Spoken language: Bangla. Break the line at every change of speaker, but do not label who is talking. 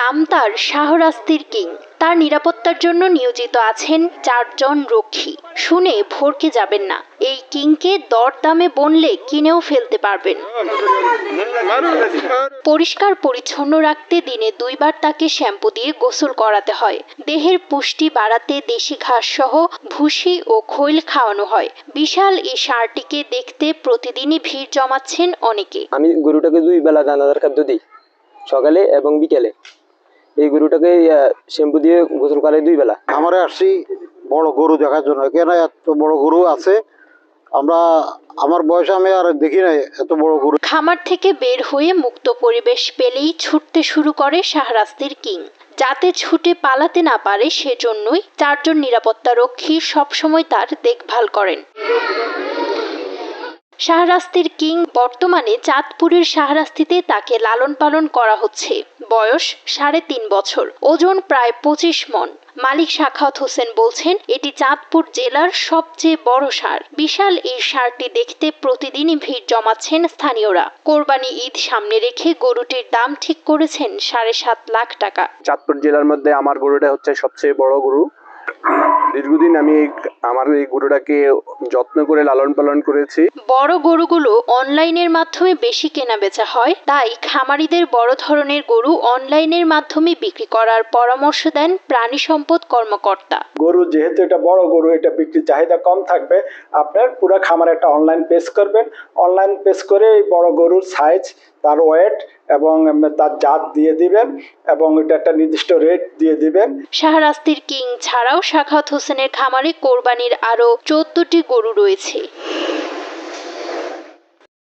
নাম তার শাহরাস্তির কিং। তার নিরাপত্তার জন্য নিয়োজিত আছেন চারজন রক্ষী। শুনে ভরকে যাবেন না। এই কিংকে দরদামে বনলে কিনেও ফেলতে পারবেন। পরিষ্কার পরিচ্ছন্ন রাখতে দিনে দুইবার তাকে শ্যাম্পু দিয়ে গোসল করাতে হয়। দেহের পুষ্টি বাড়াতে দেশি ঘাস সহ ভুসি ও খৈল খাওয়ানো হয়। বিশাল এই সারটিকে দেখতে প্রতিদিনই ভিড় জমাচ্ছেন অনেকে।
আমি গরুটাকে দুই বেলা দানাদার খাদ্য দিই, সকালে এবং বিকেলে। এই গরুটাকে শ্যাম্পু দিয়ে গোসল করে দুই বেলা।
খামারে আসছি বড় গরু দেখার জন্য। এখানে এত বড় গরু আছে? আমরা আমার বয়স আমি আর দেখি নাই এত বড় গরু।
খামার থেকে বের হয়ে মুক্ত পরিবেশ পেলেই ছুটতে শুরু করে শাহরাস্তির কিং। যাতে ছুটে পালাতে না পারে সেজন্যই চারজন নিরাপত্তা রক্ষী সবসময় তার দেখভাল করেন। শাহরাস্তির কিং বর্তমানে চাঁদপুরের শাহরাস্তিতে তাকে লালন পালন করা হচ্ছে। বয়স সাড়ে তিন বছর, ওজন প্রায় পঁচিশ মন। মালিক সাখাওয়াত হোসেন বলছেন, এটি চাঁদপুর জেলার সবচেয়ে বড় সার। বিশাল এই সারটি দেখতে প্রতিদিনই ভিড় জমাচ্ছেন স্থানীয়রা। কোরবানি ঈদ সামনে রেখে গরুটির দাম ঠিক করেছেন সাড়ে সাত লাখ টাকা।
চাঁদপুর জেলার মধ্যে আমার গরুটা হচ্ছে সবচেয়ে বড় গরু। দীর্ঘদিন আমি এই- আমার এই গরুটাকে যত্ন করে লালন পালন করেছি।
বড় গরুগুলো অনলাইনের মাধ্যমে বেশি কেনা বেচা হয় তাই খামারিদের বড় ধরনের গরু অনলাইনের মাধ্যমে বিক্রি করার পরামর্শ দেন প্রাণী সম্পদ কর্মকর্তা।
গরু যেহেতু এটা বড় গরু এটা বিক্রির চাহিদা কম থাকবে আপনার পুরো খামারে একটা অনলাইন পেজ করবেন। অনলাইন পেজ করে এই বড় গরুর সাইজ তার ওয়েট এবং তার জাত দিয়ে দিবেন এবং এটা একটা নির্দিষ্ট রেট দিয়ে দিবেন।
শাহরাস্তির কিং ছাড়াও শাখাত হোসেনের খামারে কোরবানির আরও চোদ্দটি গরু রয়েছে।